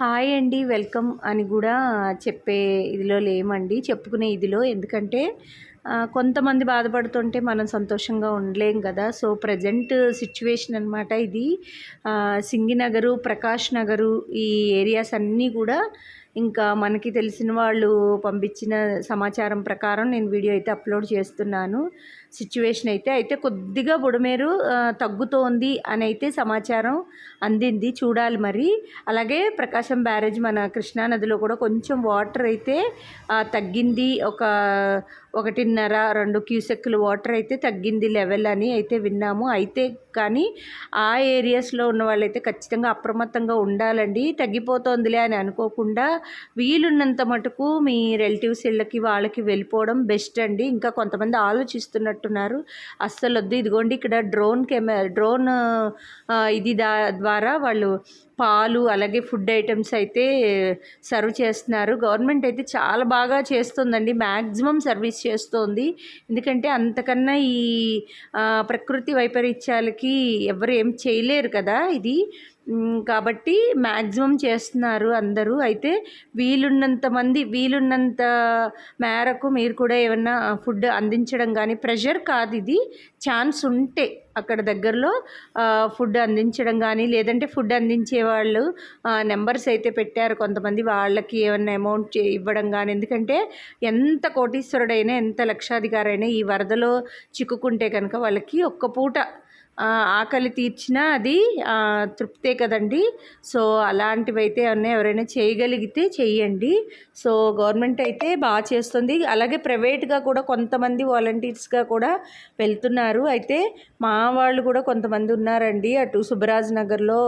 Hi అండి welcome అని కూడా చెప్పే ఇదిలో లేమండి. చెప్పుకునే ఇదిలో ఎందుకంటే కొంతమంది బాధపడుతుంటే మనం సంతోషంగా ఉండలేం కదా. సో ప్రజెంట్ సిచ్యువేషన్ అనమాట ఇది. సింగినగరు ప్రకాష్ నగరు ఈ ఏరియాస్ అన్నీ కూడా ఇంకా మనకి తెలిసిన వాళ్ళు పంపించిన సమాచారం ప్రకారం నేను వీడియో అయితే అప్లోడ్ చేస్తున్నాను. సిచ్యువేషన్ అయితే అయితే కొద్దిగా బుడమేరు తగ్గుతోంది అని అయితే సమాచారం అందింది. చూడాలి మరి. అలాగే ప్రకాశం బ్యారేజ్ మన కృష్ణా నదిలో కూడా కొంచెం వాటర్ అయితే తగ్గింది. ఒక ఒకటి ఒకటిన్నర రెండు క్యూసెక్కులు వాటర్ అయితే తగ్గింది లెవెల్ అని అయితే విన్నాము. అయితే కానీ ఆ ఏరియాస్లో ఉన్న వాళ్ళైతే ఖచ్చితంగా అప్రమత్తంగా ఉండాలండి. తగ్గిపోతోందిలే అని అనుకోకుండా వీలున్నంత మటుకు మీ రిలేటివ్స్ ఇళ్ళకి వాళ్ళకి వెళ్ళిపోవడం బెస్ట్ అండి. ఇంకా కొంతమంది ఆలోచిస్తున్నట్టున్నారు. అస్సలు వద్దు ఇదిగోండి ఇక్కడ డ్రోన్ కెమెరా డ్రోన్ ఇది దా ద్వారా వాళ్ళు పాలు అలాగే ఫుడ్ ఐటమ్స్ అయితే సర్వ్ చేస్తున్నారు. గవర్నమెంట్ అయితే చాలా బాగా చేస్తుందండి. మ్యాక్సిమం సర్వీస్ చేస్తోంది. ఎందుకంటే అంతకన్నా ఈ ప్రకృతి వైపరీత్యాలకి ఎవరు ఏం చేయలేరు కదా ఇది. కాబట్టి మ్యాక్సిమం చేస్తున్నారు అందరూ. అయితే వీలున్నంత మంది వీలున్నంత మేరకు మీరు కూడా ఏమన్నా ఫుడ్ అందించడం కానీ ప్రెషర్ కాదు ఇది. ఛాన్స్ ఉంటే అక్కడ దగ్గరలో ఫుడ్ అందించడం కానీ లేదంటే ఫుడ్ అందించే వాళ్ళు నెంబర్స్ అయితే పెట్టారు కొంతమంది వాళ్ళకి ఏమన్నా అమౌంట్ చే- ఇవ్వడం కానీ. ఎందుకంటే ఎంత కోటీశ్వరుడైనా ఎంత లక్షాధికారైనా ఈ వరదలో చిక్కుకుంటే కనుక వాళ్ళకి ఒక్క పూట ఆకలి తీర్చినా అది తృప్తే కదండి. సో అలాంటివి అయితే ఏమన్నా ఎవరైనా చేయగలిగితే చెయ్యండి. సో గవర్నమెంట్ అయితే బాగా చేస్తుంది. అలాగే ప్రైవేట్గా కూడా కొంతమంది వాలంటీర్స్గా కూడా వెళ్తున్నారు. అయితే మా వాళ్ళు కూడా కొంతమంది ఉన్నారండి. అటు సుబ్బరాజ్ నగర్లో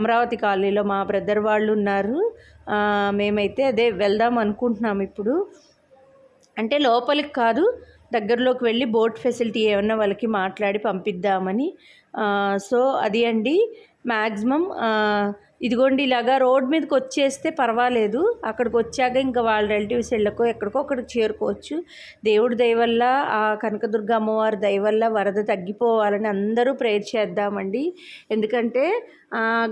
అమరావతి కాలనీలో మా బ్రదర్ వాళ్ళు ఉన్నారు. మేమైతే అదే వెళ్దాం అనుకుంటున్నాం ఇప్పుడు. అంటే లోపలికి కాదు దగ్గరలోకి వెళ్ళి బోట్ ఫెసిలిటీ ఏమన్నా వాళ్ళకి మాట్లాడి పంపిద్దామని. సో అది అండి. మ్యాక్సిమం ఇదిగోండి ఇలాగా రోడ్ మీదకి వచ్చేస్తే పర్వాలేదు. అక్కడికి వచ్చాక ఇంకా వాళ్ళ రిలేటివ్స్ వెళ్ళకో ఎక్కడికో అక్కడికి చేరుకోవచ్చు. దేవుడి దయవల్ల ఆ కనకదుర్గ అమ్మవారి దయవల్ల వరద తగ్గిపోవాలని అందరూ ప్రేయర్ చేద్దామండి. ఎందుకంటే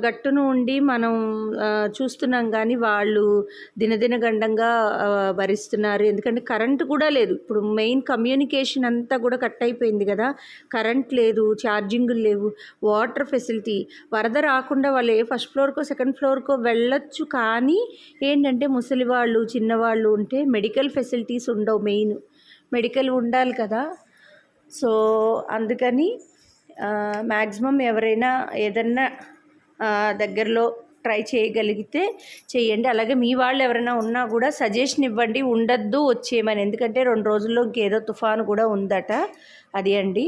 గట్టును ఉండి మనం చూస్తున్నాం కానీ వాళ్ళు దినదిన గండంగా భరిస్తున్నారు. ఎందుకంటే కరెంట్ కూడా లేదు. ఇప్పుడు మెయిన్ కమ్యూనికేషన్ అంతా కూడా కట్ అయిపోయింది కదా. కరెంట్ లేదు ఛార్జింగులు లేవు వాటర్ ఫెసిలిటీ. వరద రాకుండా వాళ్ళు ఏ ఫస్ట్ ఫ్లోర్కో సెకండ్ ఫ్లోర్కో వెళ్ళొచ్చు. కానీ ఏంటంటే ముసలి వాళ్ళు చిన్నవాళ్ళు ఉంటే మెడికల్ ఫెసిలిటీస్ ఉండవు మెయిన్. మెడికల్ ఉండాలి కదా. సో అందుకని మ్యాక్సిమం ఎవరైనా ఏదన్నా దగ్గరలో ట్రై చేయగలిగితే చేయండి అలాగే మీ వాళ్ళు ఎవరైనా ఉన్నా కూడా సజెషన్ ఇవ్వండి. ఉండద్దు వచ్చేయమని. ఎందుకంటే రెండు రోజుల్లో ఇంకేదో తుఫాను కూడా ఉందట. అది అండి.